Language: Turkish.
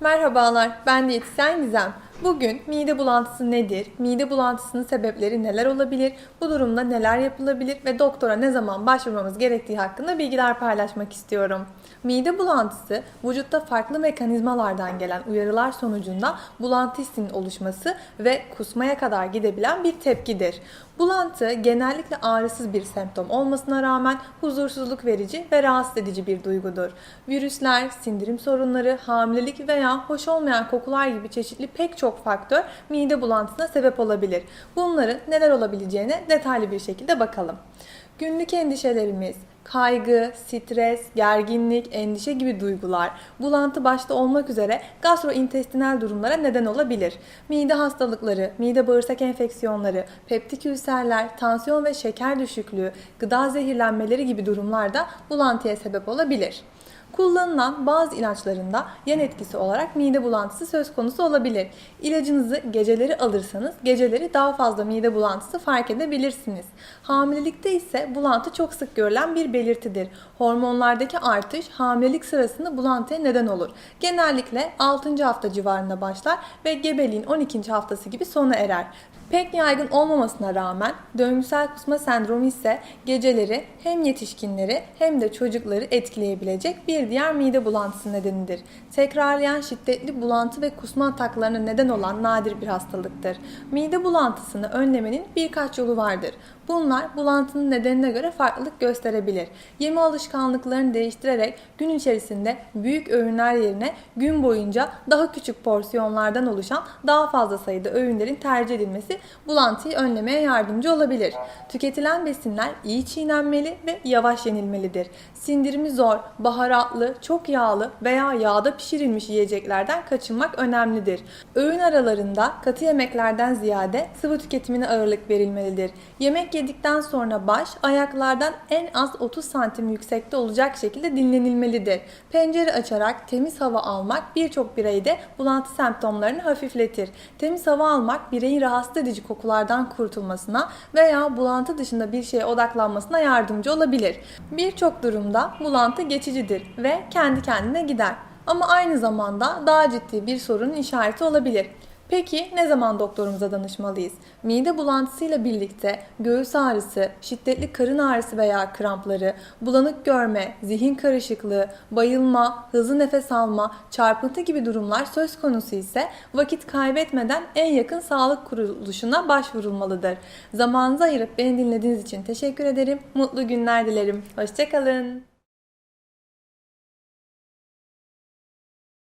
Merhabalar, ben diyetisyen Gizem. Bugün mide bulantısı nedir? Mide bulantısının sebepleri neler olabilir? Bu durumda neler yapılabilir ve doktora ne zaman başvurmamız gerektiği hakkında bilgiler paylaşmak istiyorum. Mide bulantısı vücutta farklı mekanizmalardan gelen uyarılar sonucunda bulantı hissinin oluşması ve kusmaya kadar gidebilen bir tepkidir. Bulantı genellikle ağrısız bir semptom olmasına rağmen huzursuzluk verici ve rahatsız edici bir duygudur. Virüsler, sindirim sorunları, hamilelik veya hoş olmayan kokular gibi çeşitli pek çok faktör mide bulantısına sebep olabilir. Bunların neler olabileceğine detaylı bir şekilde bakalım. Günlük endişelerimiz, kaygı, stres, gerginlik, endişe gibi duygular, bulantı başta olmak üzere gastrointestinal durumlara neden olabilir. Mide hastalıkları, mide bağırsak enfeksiyonları, peptik ülserler, tansiyon ve şeker düşüklüğü, gıda zehirlenmeleri gibi durumlarda bulantıya sebep olabilir. Kullanılan bazı ilaçlarında yan etkisi olarak mide bulantısı söz konusu olabilir. İlacınızı geceleri alırsanız geceleri daha fazla mide bulantısı fark edebilirsiniz. Hamilelikte ise bulantı çok sık görülen bir belirtidir. Hormonlardaki artış hamilelik sırasında bulantıya neden olur. Genellikle 6. hafta civarında başlar ve gebeliğin 12. haftası gibi sona erer. Pek yaygın olmamasına rağmen döngüsel kusma sendromu ise geceleri hem yetişkinleri hem de çocukları etkileyebilecek bir diğer mide bulantısı nedenidir. Tekrarlayan şiddetli bulantı ve kusma ataklarına neden olan nadir bir hastalıktır. Mide bulantısını önlemenin birkaç yolu vardır. Bunlar bulantının nedenine göre farklılık gösterebilir. Yeme alışkanlıklarını değiştirerek gün içerisinde büyük öğünler yerine gün boyunca daha küçük porsiyonlardan oluşan daha fazla sayıda öğünlerin tercih edilmesi bulantıyı önlemeye yardımcı olabilir. Tüketilen besinler iyi çiğnenmeli ve yavaş yenilmelidir. Sindirimi zor, baharatlı, çok yağlı veya yağda pişirilmiş yiyeceklerden kaçınmak önemlidir. Öğün aralarında katı yemeklerden ziyade sıvı tüketimine ağırlık verilmelidir. Yemek yedikten sonra baş ayaklardan en az 30 santim yüksekte olacak şekilde dinlenilmelidir. Pencere açarak temiz hava almak birçok bireyde bulantı semptomlarını hafifletir. Temiz hava almak bireyin rahatsız edici kokulardan kurtulmasına veya bulantı dışında bir şeye odaklanmasına yardımcı olabilir. Birçok durumda bulantı geçicidir ve kendi kendine gider. Ama aynı zamanda daha ciddi bir sorunun işareti olabilir. Peki ne zaman doktorumuza danışmalıyız? Mide bulantısıyla birlikte göğüs ağrısı, şiddetli karın ağrısı veya krampları, bulanık görme, zihin karışıklığı, bayılma, hızlı nefes alma, çarpıntı gibi durumlar söz konusu ise vakit kaybetmeden en yakın sağlık kuruluşuna başvurulmalıdır. Zamanınızı ayırıp beni dinlediğiniz için teşekkür ederim. Mutlu günler dilerim. Hoşçakalın.